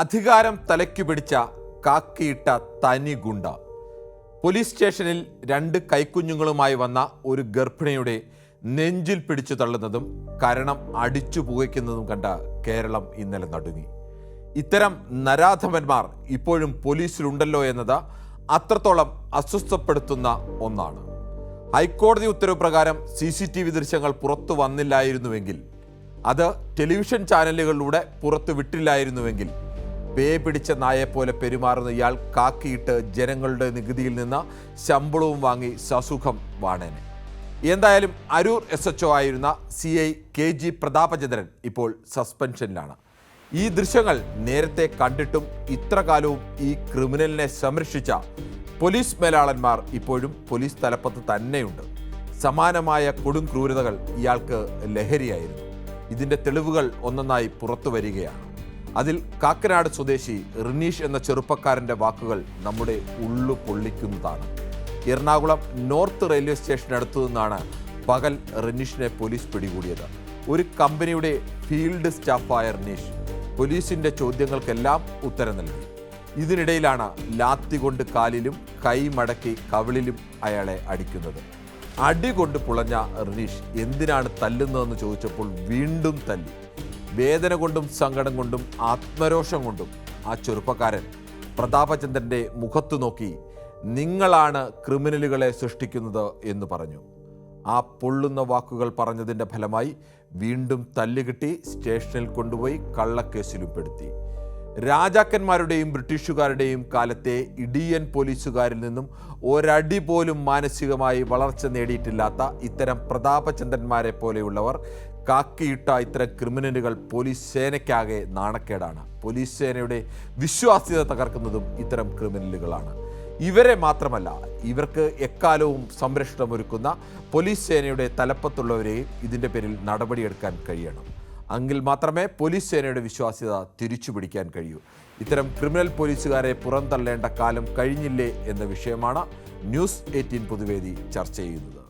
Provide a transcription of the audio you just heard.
അധികാരം തലയ്ക്കു പിടിച്ച കാക്കിയിട്ട തനി ഗുണ്ട. പോലീസ് സ്റ്റേഷനിൽ രണ്ട് കൈക്കുഞ്ഞുങ്ങളുമായി വന്ന ഒരു ഗർഭിണിയുടെ നെഞ്ചിൽ പിടിച്ചു തള്ളുന്നതും കരണം അടിച്ചു പുകയ്ക്കുന്നതും കണ്ട കേരളം ഇന്നലെ നടുങ്ങി. ഇത്തരം നരാധമന്മാർ ഇപ്പോഴും പോലീസിലുണ്ടല്ലോ എന്നത് അത്രത്തോളം അസ്വസ്ഥപ്പെടുത്തുന്ന ഒന്നാണ്. ഹൈക്കോടതി ഉത്തരവ് പ്രകാരം സി സി ടി വി ദൃശ്യങ്ങൾ പുറത്തു വന്നില്ലായിരുന്നുവെങ്കിൽ അത് ടെലിവിഷൻ ചാനലുകളിലൂടെ പുറത്തു വിട്ടില്ലായിരുന്നുവെങ്കിൽ പേ പിടിച്ച നായെപ്പോലെ പെരുമാറുന്ന ഇയാൾ കാക്കിയിട്ട് ജനങ്ങളുടെ നികുതിയിൽ നിന്ന് ശമ്പളവും വാങ്ങി സസുഖം വാണേനെ. എന്തായാലും അരൂർ എസ് എച്ച് ഒ ആയിരുന്ന C I K G Prathapachandran ഇപ്പോൾ സസ്പെൻഷനിലാണ്. ഈ ദൃശ്യങ്ങൾ നേരത്തെ കണ്ടിട്ടും ഇത്ര കാലവും ഈ ക്രിമിനലിനെ സംരക്ഷിച്ച പോലീസ് മേലാളന്മാർ ഇപ്പോഴും പോലീസ് തലപ്പത്ത് തന്നെയുണ്ട്. സമാനമായ കൊടും ക്രൂരതകൾ ഇയാൾക്ക് ലഹരിയായിരുന്നു. ഇതിന്റെ തെളിവുകൾ ഒന്നൊന്നായി പുറത്തു വരികയാണ്. അതിൽ കാക്കനാട് സ്വദേശി റിനീഷ് എന്ന ചെറുപ്പക്കാരന്റെ വാക്കുകൾ നമ്മുടെ ഉള്ളു പൊള്ളിക്കുന്നതാണ്. എറണാകുളം നോർത്ത് റെയിൽവേ സ്റ്റേഷനടുത്തു നിന്നാണ് പകൽ റിനീഷിനെ പോലീസ് പിടികൂടിയത്. ഒരു കമ്പനിയുടെ ഫീൽഡ് സ്റ്റാഫായ റിനീഷ് പോലീസിന്റെ ചോദ്യങ്ങൾക്കെല്ലാം ഉത്തരം നൽകി. ഇതിനിടയിലാണ് ലാത്തി കൊണ്ട് കാലിലും കൈ മടക്കി കവിളിലും അയാളെ അടിക്കുന്നത്. അടി കൊണ്ട് പുളഞ്ഞ റിനീഷ് എന്തിനാണ് തല്ലുന്നതെന്ന് ചോദിച്ചപ്പോൾ വീണ്ടും തല്ലി. വേദന കൊണ്ടും സങ്കടം കൊണ്ടും ആത്മരോഷം കൊണ്ടും ആ ചെറുപ്പക്കാരൻ പ്രതാപചന്ദ്രന്റെ മുഖത്തു നോക്കി നിങ്ങളാണ് ക്രിമിനലുകളെ സൃഷ്ടിക്കുന്നത് എന്ന് പറഞ്ഞു. ആ പൊള്ളുന്ന വാക്കുകൾ പറഞ്ഞതിന്റെ ഫലമായി വീണ്ടും തല്ലുകിട്ടി സ്റ്റേഷനിൽ കൊണ്ടുപോയി കള്ളക്കേസിലും പെടുത്തി. രാജാക്കന്മാരുടെയും ബ്രിട്ടീഷുകാരുടെയും കാലത്തെ ഇടിയൻ പോലീസുകാരിൽ നിന്നും ഒരടി പോലും മാനസികമായി വളർച്ച നേടിയിട്ടില്ലാത്ത ഇത്തരം പ്രതാപചന്ദ്രന്മാരെ പോലെയുള്ളവർ കാക്കിയിട്ട ഇത്തരം ക്രിമിനലുകൾ പോലീസ് സേനയ്ക്കാകെ നാണക്കേടാണ്. പോലീസ് സേനയുടെ വിശ്വാസ്യത തകർക്കുന്നതും ഇത്തരം ക്രിമിനലുകളാണ്. ഇവരെ മാത്രമല്ല ഇവർക്ക് എക്കാലവും സംരക്ഷണമൊരുക്കുന്ന പോലീസ് സേനയുടെ തലപ്പത്തുള്ളവരെയും ഇതിന്റെ പേരിൽ നടപടിയെടുക്കാൻ കഴിയണം. എങ്കിൽ മാത്രമേ പോലീസ് സേനയുടെ വിശ്വാസ്യത തിരിച്ചു പിടിക്കാൻ കഴിയൂ. ഇത്തരം ക്രിമിനൽ പോലീസുകാരെ പുറന്തള്ളേണ്ട കാലം കഴിഞ്ഞില്ലേ എന്ന വിഷയമാണ് ന്യൂസ് എയ്റ്റീൻ പൊതുവേദി ചർച്ച ചെയ്യുന്നത്.